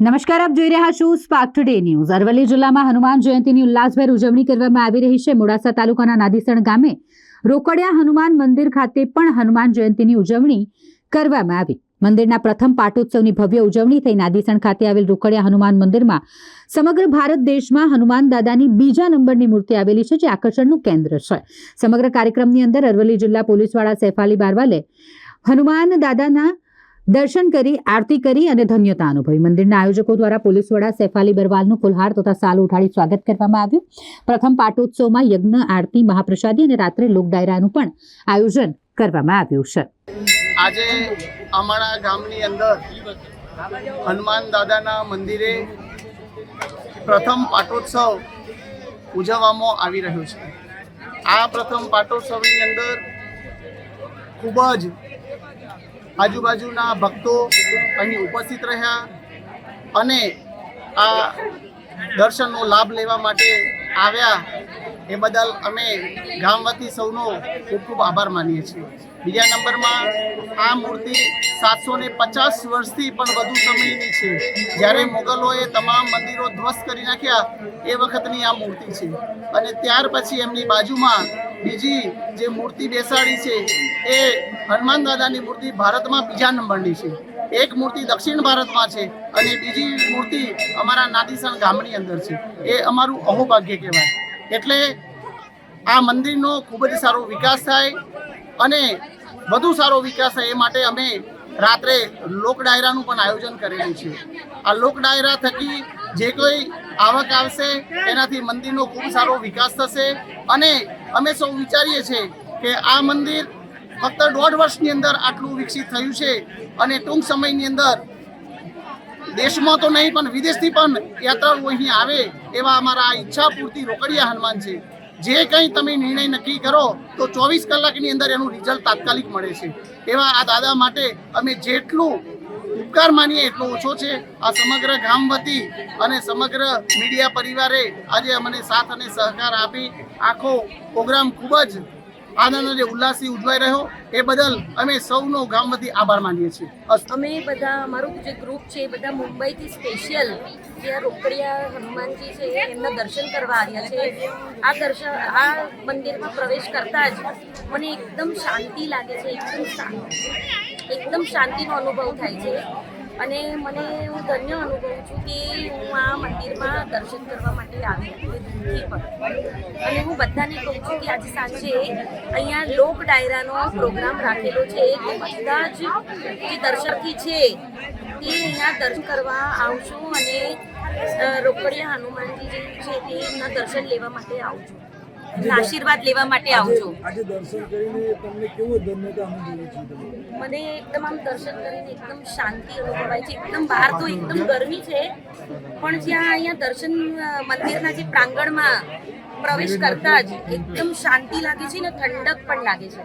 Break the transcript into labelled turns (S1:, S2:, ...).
S1: નમસ્કાર, આપ જોઈ રહ્યા છો સ્પાર્ક ટુડે ન્યૂઝ અરવલ્લી જિલ્લામાં હનુમાન જયંતિની ઉલ્લાસભેર ઉજવણી કરવામાં આવી રહી છે. મોડાસા તાલુકાના નાદીસણ ગામે રોકડિયા હનુમાન મંદિર ખાતે પણ હનુમાન જયંતિની ઉજવણી કરવામાં આવી. મંદિરના પ્રથમ પાટોત્સવની ભવ્ય ઉજવણી થઈ. નાદીસણ ખાતે આવેલ રોકડિયા હનુમાન મંદિરમાં સમગ્ર ભારત દેશમાં હનુમાન દાદાની બીજા નંબરની મૂર્તિ આવેલી છે, જે આકર્ષણનું કેન્દ્ર છે. સમગ્ર કાર્યક્રમની અંદર અરવલ્લી જિલ્લા પોલીસવાળા સૈફાલી બારવાલે હનુમાન દાદાના દર્શન કરી, આરતી કરી અને ધન્યતા અનુભવી. મંદિરના આયોજકો દ્વારા પોલીસ વડા સેફાલી બરવાલનું ફુલહાર તથા સાલ ઉઠાડી સ્વાગત કરવામાં આવ્યું. પ્રથમ પાટોત્સવમાં યજ્ઞ, આરતી, મહાપ્રસાદી અને રાત્રે લોક ડાયરાનું પણ આયોજન કરવામાં આવ્યું છે.
S2: આજે અમારા ગામની અંદર હનુમાન દાદાના મંદિરે પ્રથમ પાટોત્સવ ઉજવવામાં આવી રહ્યો છે. આ પ્રથમ પાટોત્સવની અંદર ખૂબ જ આજુબાજુના ભક્તો અહીં ઉપસ્થિત રહ્યા અને આ દર્શનનો લાભ લેવા માટે આવ્યા એ બદલ અમે ગામ વતી સૌનો ખૂબ ખૂબ આભાર માનીએ છીએ. બીજા નંબરમાં આ મૂર્તિ સાતસો ને પચાસ વર્ષથી પણ વધુ સમયની છે. જ્યારે મુગલોએ તમામ મંદિરો ધ્વસ્ત કરી નાખ્યા એ વખતની આ મૂર્તિ છે. અને ત્યાર પછી એમની બાજુમાં બીજી જે મૂર્તિ બેસાડી છે એ હનુમાન દાદાની મૂર્તિ ભારતમાં બીજા નંબરની છે. એક મૂર્તિ દક્ષિણ ભારતમાં છે અને બીજી મૂર્તિ અમારા નાદીસણ ગામની અંદર છે. એ અમારું અહોભાગ્ય કહેવાય. એટલે આ મંદિરનો ખૂબ જ સારો વિકાસ થાય અને વધુ સારો વિકાસ થાય એ માટે અમે રાત્રે લોક ડાયરાનું પણ આયોજન કરેલું છે. આ લોક ડાયરા થકી જે કોઈ આવક આવશે, એનાથી મંદિરનો ખૂબ સારો વિકાસ થશે અને અમે સૌ વિચારીએ છીએ કે આ મંદિર ફક્ત દોઢ વર્ષની અંદર આટલું વિકસિત થયું છે અને ટૂંક સમયની અંદર દેશમાં તો નહીં, પણ વિદેશથી પણ યાત્રાળુઓ અહીં આવે એવા અમારા ઈચ્છા પૂરતી રોકડિયા હનુમાન છે. જે કંઈ તમે નિર્ણય નક્કી કરો, તો ચોવીસ કલાકની અંદર એનું રિઝલ્ટ તાત્કાલિક મળે છે. એવા આ દાદા માટે અમે જેટલું ઉપકાર માનીએ એટલો ઓછો છે. આ સમગ્ર ગામ વતી અને સમગ્ર મીડિયા પરિવારે આજે અમને સાથ અને સહકાર આપી આખો પ્રોગ્રામ ખૂબ જ આનંદ અને ઉલ્લાસથી ઉજવાઈ રહ્યો. એ બદલ અમે સૌનો ગામ વતી આભાર માનીએ છીએ.
S3: અમે બધા, અમારું જે ગ્રુપ છે, એ બધા મુંબઈથી સ્પેશિયલ જે રોકડિયા હનુમાનજી છે, એમના દર્શન કરવા આવ્યા છે. આ દર્શન આ મંદિરમાં પ્રવેશ કરતા જ મને એકદમ શાંતિ લાગે છે, એકદમ શાંતિ, એકદમ શાંતિનો અનુભવ થાય છે. અને મને હું ધન્ય અનુભવું છું કે હું આ મંદિરમાં દર્શન કરવા માટે આવી હતી પણ. અને હું બધાને કહું છું કે આજે સાંજે અહીંયા લોક ડાયરાનો પ્રોગ્રામ રાખેલો છે કે બધા જ જે દર્શકી છે તે અહીંયા દર્શન કરવા આવશું અને રોકડિયા હનુમાનજી જે છે તે એમના દર્શન લેવા માટે આવું એમના આશીર્વાદ લેવા માટે આવજો
S4: આજે દર્શન કરીને તમને કેવું ધન્યતા અનુભવી છે
S3: મને એકદમ આમ દર્શન કરીને એકદમ શાંતિ અનુભવાય છે. એકદમ બહાર તો એકદમ ગરમી છે પણ જ્યાં અહીંયા દર્શન મંદિરના જે પ્રાંગણમાં પ્રવેશ કરતા જ એકદમ શાંતિ લાગે છે ને ઠંડક પણ લાગે છે.